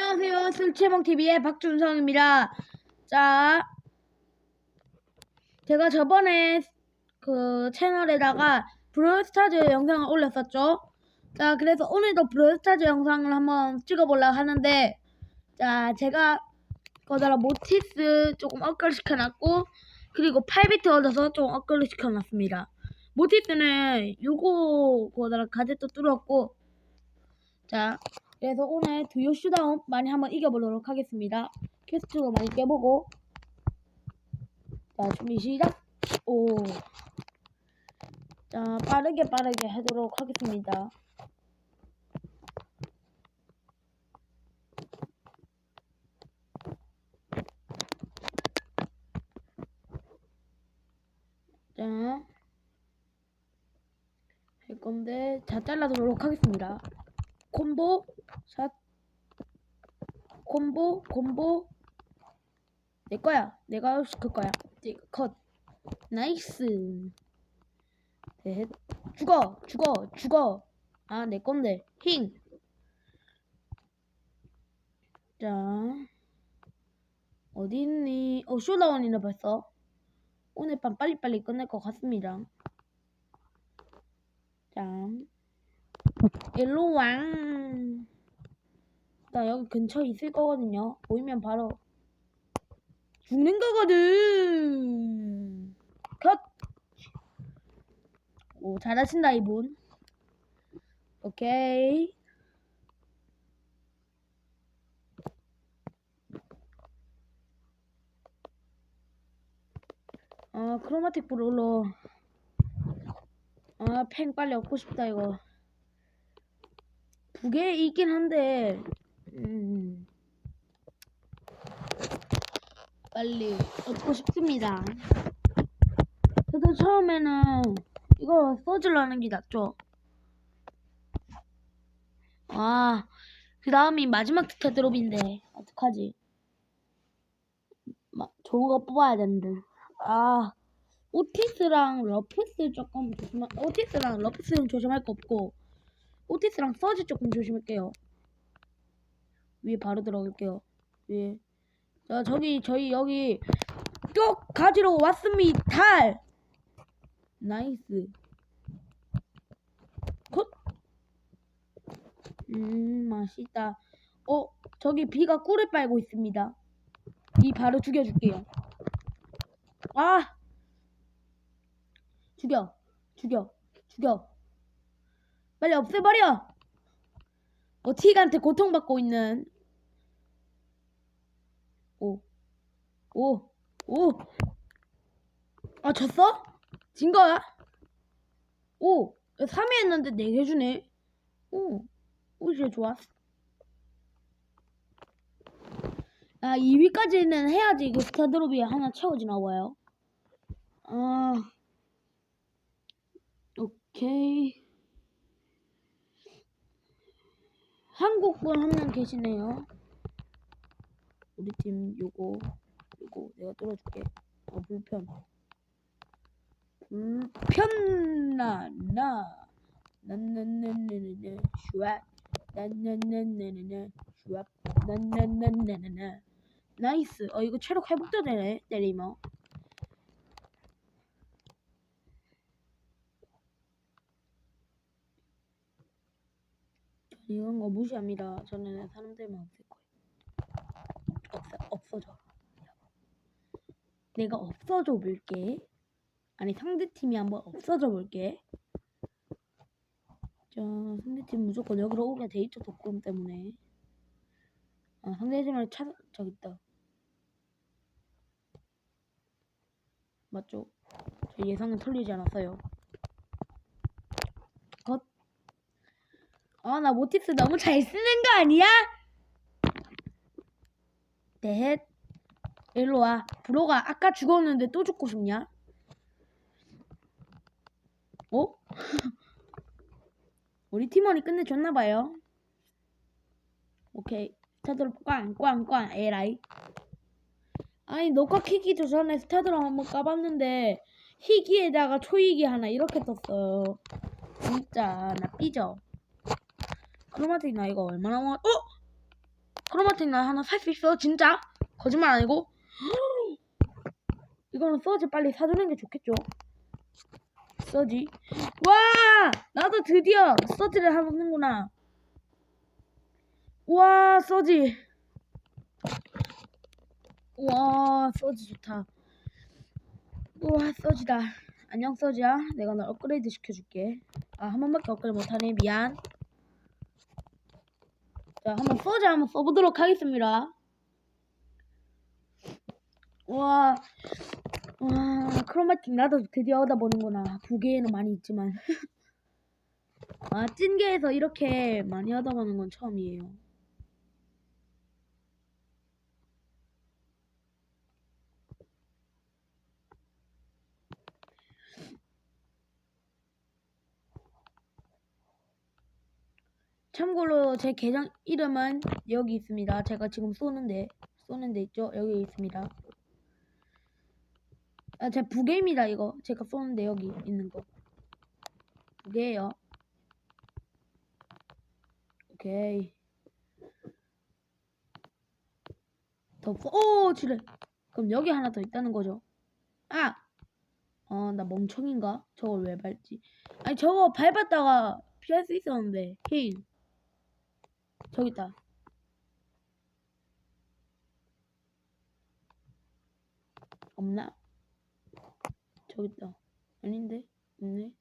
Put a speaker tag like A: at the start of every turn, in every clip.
A: 안녕하세요. 술채몽TV의 박준성입니다. 자, 제가 저번에 그 채널에다가 브롤스타즈 영상을 올렸었죠. 자, 그래서 오늘도 브롤스타즈 영상을 한번 찍어보려고 하는데, 자, 제가 거기다가 모티스 조금 업글 시켜놨고, 그리고 8비트 얻어서 좀 업글을 시켜놨습니다. 모티스는 요거 거기다가 가젯도 뚫었고, 자, 그래서 오늘 두요 슈다운 많이 한번 이겨보도록 하겠습니다. 퀘스트도 많이 깨보고. 자, 준비 시작. 오. 자, 빠르게 빠르게 하도록 하겠습니다. 자. 할 건데, 자, 잘라도록 하겠습니다. 콤보? 샷 콤보? 콤보? 내 거야. 내가 시킬 거야. 이제 컷. 나이스. 넷 죽어 죽어 죽어. 아 내 건데. 힝. 자, 어디 있니? 어, 쇼다운이네 벌써. 오늘 밤 빨리빨리 끝낼 것 같습니다. 자, 일로 와. 나 여기 근처에 있을 거거든요. 보이면 바로 죽는 거거든. 컷. 오, 잘하신다 이분. 오케이. 아, 크로마틱 브롤러. 아, 팽 빨리 얻고 싶다 이거. 두 개 있긴 한데, 음, 빨리 얻고 싶습니다. 저도 처음에는 이거 써주려는 게 낫죠. 아, 그 다음이 마지막 스타 드롭인데, 어떡하지? 마, 좋은 거 뽑아야 되는데. 아, 오티스랑 러프스 조금 조심, 오티스랑 러프스는 조심할 거 없고, 오티스랑 서지 조금 조심할게요. 위에 바로 들어갈게요. 위에. 자, 저기, 저희 여기 쭉 가지러 왔습니다. 나이스. 컷. 음, 맛있다. 어, 저기 비가 꿀을 빨고 있습니다. 비 바로 죽여줄게요. 아! 죽여, 죽여, 죽여. 빨리 없애버려! 어티간테 고통받고 있는 오, 오, 오. 아, 졌어? 진 거야? 오, 3위 했는데 4개 주네. 오, 오, 진짜 좋아. 아, 2위까지는 해야지 그 스타드롭이 하나 채워지나 봐요. 아, 오케이. 한국분 한 명 계시네요. 우리 팀 요거 요거 내가 뚫어줄게. 어 불편. 불편 나 나 나나나나나나 슈압 나나나나나나 슈압 나나나나나나 나이스. 어 이거 체력 회복도 되네 때리면. 이런 거 무시합니다. 저는 사람들만 없을 거예요. 없어, 없어져. 내가 없어져 볼게. 아니, 상대팀이 한번 없어져 볼게. 자, 상대팀 무조건 여기로 오게 돼 있죠, 독금 때문에. 아, 상대팀을 찾아, 저기 있다. 맞죠? 제 예상은 틀리지 않았어요. 컷. 아, 나 모티스 너무 잘 쓰는 거 아니야? 넷. 일로 와. 브로가 아까 죽었는데 또 죽고 싶냐? 어? 우리 팀원이 끝내줬나봐요. 오케이. 스타드로 꽝 꽝 꽝 에라이. 아니 녹화 키기 전에 스타드로 한번 까봤는데 희귀에다가 초희귀 하나 이렇게 떴어요. 진짜 나 삐져. 크로마틱 나 이거 얼마나 와? 어? 크로마틱 나 하나 살 수 있어? 진짜? 거짓말 아니고? 이거는 서지 빨리 사주는 게 좋겠죠? 서지. 와! 나도 드디어 서지를 하는구나. 와 서지. 와 서지 좋다. 우와 서지다. 안녕 서지야. 내가 널 업그레이드 시켜줄게. 아 한 번밖에 업그레이드 못하네. 미안 자 한번 서지 한번 써보도록 하겠습니다. 와, 와 크로마틱 나도 드디어 얻어보는구나. 두 개는 많이 있지만. 아 찐개에서 이렇게 많이 얻어보는 건 처음이에요 참고로 제 계정 이름은 여기 있습니다. 제가 지금 쏘는데 쏘는 데 있죠? 여기 있습니다. 아, 제 부계입니다. 이거 제가 쏘는데 여기 있는 거 부계예요. 오케이. 더 쏘. 오, 지뢰. 그럼 여기 하나 더 있다는 거죠? 아, 어, 나 멍청인가? 저걸 왜 밟지? 아니 저거 밟았다가 피할 수 있었는데 힐. 저기 있다. 없나? 저기 있다. 아닌데? 없네.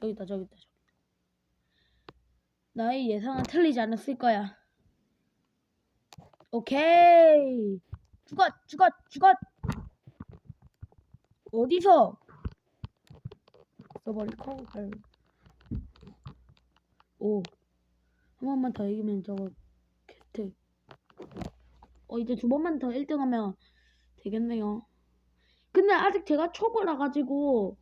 A: 저기 있다, 저기 있다, 저기 있다. 나의 예상은 틀리지 않았을 거야. 오케이. 죽었, 죽었, 죽었. 어디서? 써버릴 거. 오. 한 번만 더 이기면 저거 혜택. 어 이제 두 번만 더 1등 하면 되겠네요. 근데 아직 제가 초보라 가지고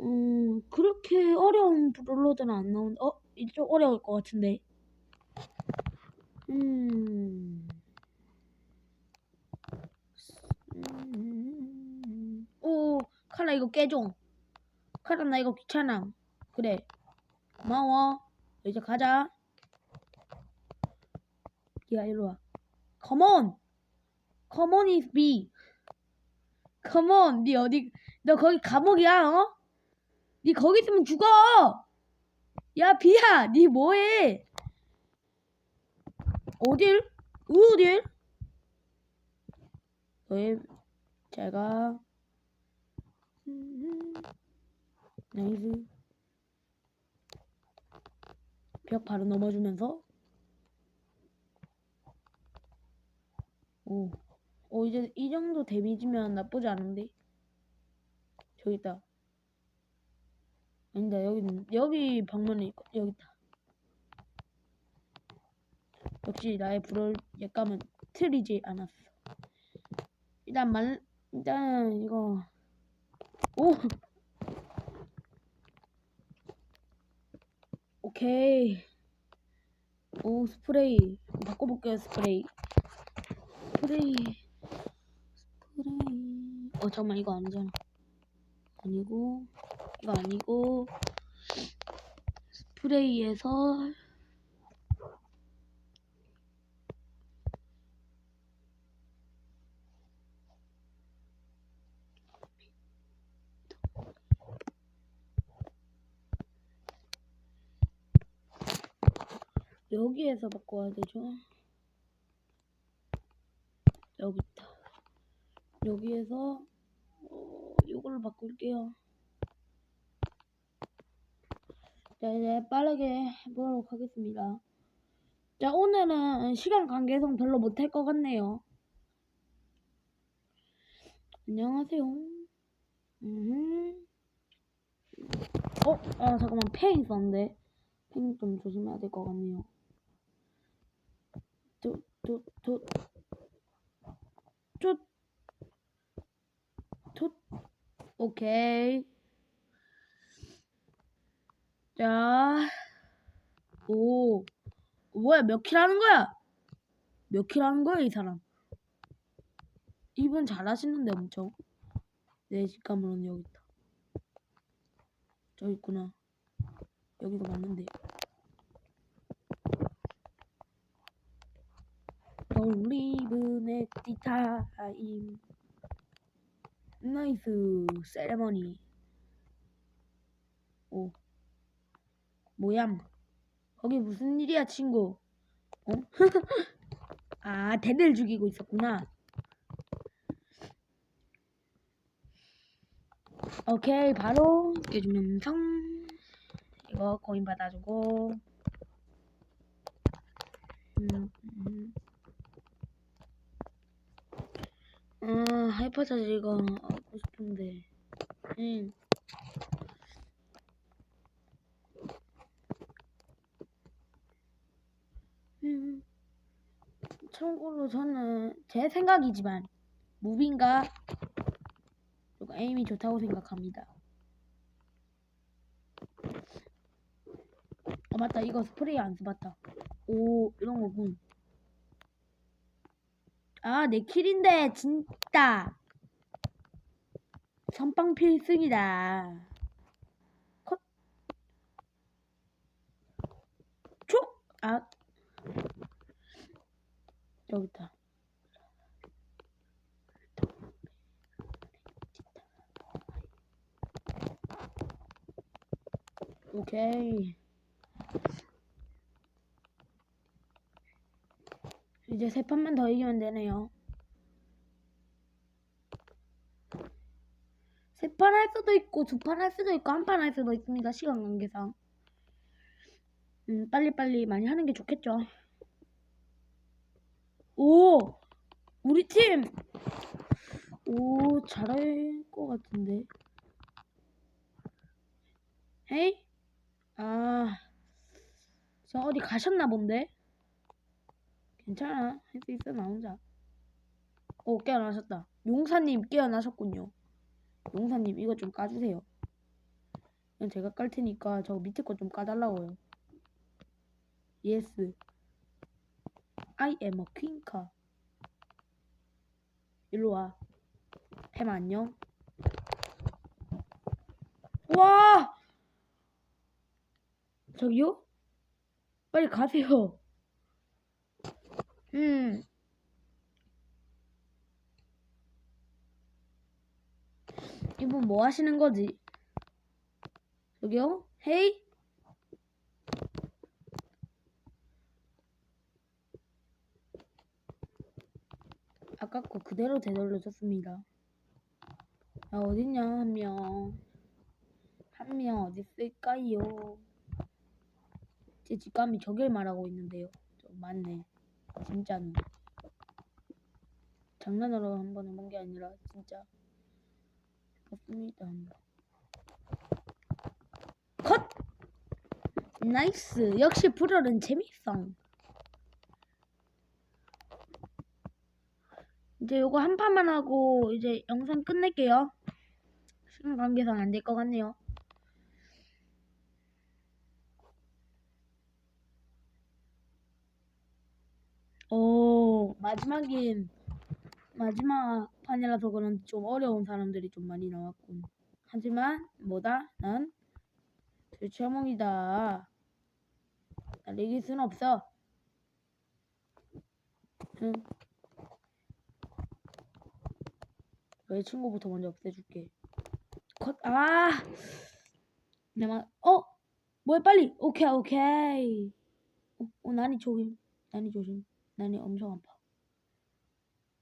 A: 음 그렇게 어려운 브롤러들은 안 나온. 어 이쪽 어려울 것 같은데. 음. 음. 오 카라 이거 깨줘. 카라 나 이거 귀찮아. 그래. 고마워. 이제 가자. 야, 이리 와. Come on. Come on is B. Come on. 니 어디, 너 거기 감옥이야, 어? 니 거기 있으면 죽어! 야, 비야! 니 뭐해? 어딜? 어딜? 너의, 잘 가. 나이스. 벽 바로 넘어주면서. 오, 오 이제 이 정도 데미지면 나쁘지 않은데. 저기 있다. 아니다 여기 여기 있고 여기 있다. 역시 나의 불을 약감은 틀리지 않았어. 일단 말 일단 이거. 오 오케이. 오, 스프레이. 바꿔볼게요, 스프레이. 스프레이. 스프레이. 어, 잠깐만, 이거 아니잖아. 아니고, 이거 아니고, 스프레이에서, 여기에서 바꿔야 되죠. 여기 있다. 여기에서 어, 이걸로 바꿀게요. 자, 이제 빠르게 해보도록 하겠습니다. 자, 오늘은 시간 관계상 별로 못할 것 같네요. 안녕하세요. 음. 어, 아, 잠깐만, 펜 있었는데. 펜 좀 조심해야 될 것 같네요. 뚜, 뚜, 뚜. 뚜. 뚜. 오케이. 자. 오. 뭐야, 몇 킬 하는 거야? 몇 킬 하는 거야, 이 사람? 이분 잘하시는데, 엄청. 내 직감으로는 여기 있다. 저기 있구나. 여기가 맞는데. Next time. 나이스 세레머니. 오. 뭐야? 거기 무슨 일이야, 친구? 어? 아, 댄을 죽이고 있었구나. 오케이, 바로 깨주면 성. 이거 코인 받아주고. 음, 음. 아, 하이퍼차지 이거 하고 싶은데. 응. 음. 참고로 저는 제 생각이지만 그리고 에임이 좋다고 생각합니다. 어 맞다 이거 스프레이 안 써봤다. 오 이런 거군. 아 내 킬인데 진짜 선빵 필승이다. 컷. 촉. 아 여기 있다. 오케이. 이제 세 판만 더 이기면 되네요. 세 판 할 수도 있고 두 판 할 수도 있고 한 판 할 수도 있습니다. 시간 관계상. 음, 빨리빨리 많이 하는 게 좋겠죠. 오! 우리 팀! 오, 잘할 것 같은데. 헤이? 아, 저 어디 가셨나 본데? 괜찮아. 할 수 있어, 나 혼자. 오, 깨어나셨다. 용사님 깨어나셨군요. 용사님, 이거 좀 까주세요. 이건 제가 깔 테니까 저 밑에 거 좀 까달라고요. Yes. I am a queen car. 일로 와. 햄 안녕. 와! 저기요? 빨리 가세요. 음. 이분 뭐 하시는 거지? 저기요? 헤이? 아까 거 그대로 되돌려줬습니다. 야, 어딨냐, 한 명. 한 명 어디 있을까요? 제 직감이 저길 말하고 있는데요. 좀 맞네. 진짜는. 장난으로 한 번 해본 게 아니라 진짜. 한번. 컷! 나이스. 역시 불얼은 재밌어. 이제 요거 한 판만 하고 이제 영상 끝낼게요. 시간 관계상 안 될 것 같네요. 오, 마지막인 마지막 판이라서 그런지 좀 어려운 사람들이 좀 많이 나왔군. 하지만 뭐다? 난 대체몽이다. 날 이길 순 없어. 응. 너의 친구부터 먼저 없애줄게. 컷. 아. 내가 어 뭐야 빨리. 오케이 오케이. 어, 어 난이 조심. 난이 조심. 난이 엄청 아파.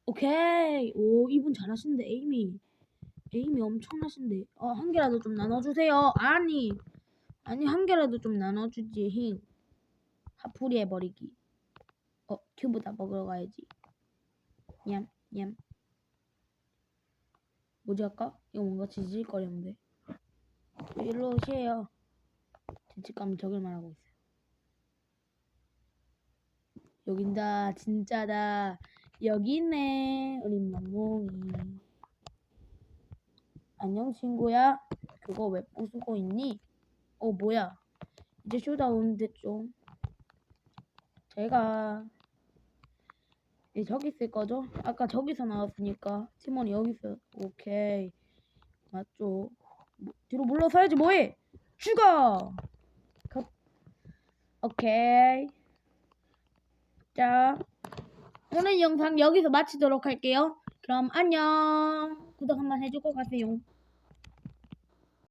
A: 오케이. 오 이분 잘하시는데 에이미. 에이미 엄청나신데. 어 한 개라도 좀 나눠주세요. 아니. 아니 한 개라도 좀 나눠주지. 힝. 하풀이 해버리기. 어 큐브 다 먹으러 가야지. 냠 냠. 뭐지 아까? 이거 뭔가 지질거리는데. 일로 오세요. 죄책감이 저길 말하고 있어요. 여긴다. 진짜다. 여기 있네. 우리 멍멍이. 안녕 친구야. 그거 왜 부수고 있니? 어 뭐야? 이제 쇼다운 됐죠. 제가 예, 저기 있을 거죠? 아까 저기서 나왔으니까 팀원이 여기 있어. 오케이 맞죠? 뭐, 뒤로 물러서야지 뭐해? 죽어. 컷. 오케이. 자 오늘 영상 여기서 마치도록 할게요. 그럼 안녕. 구독 한번 해주고 가세요.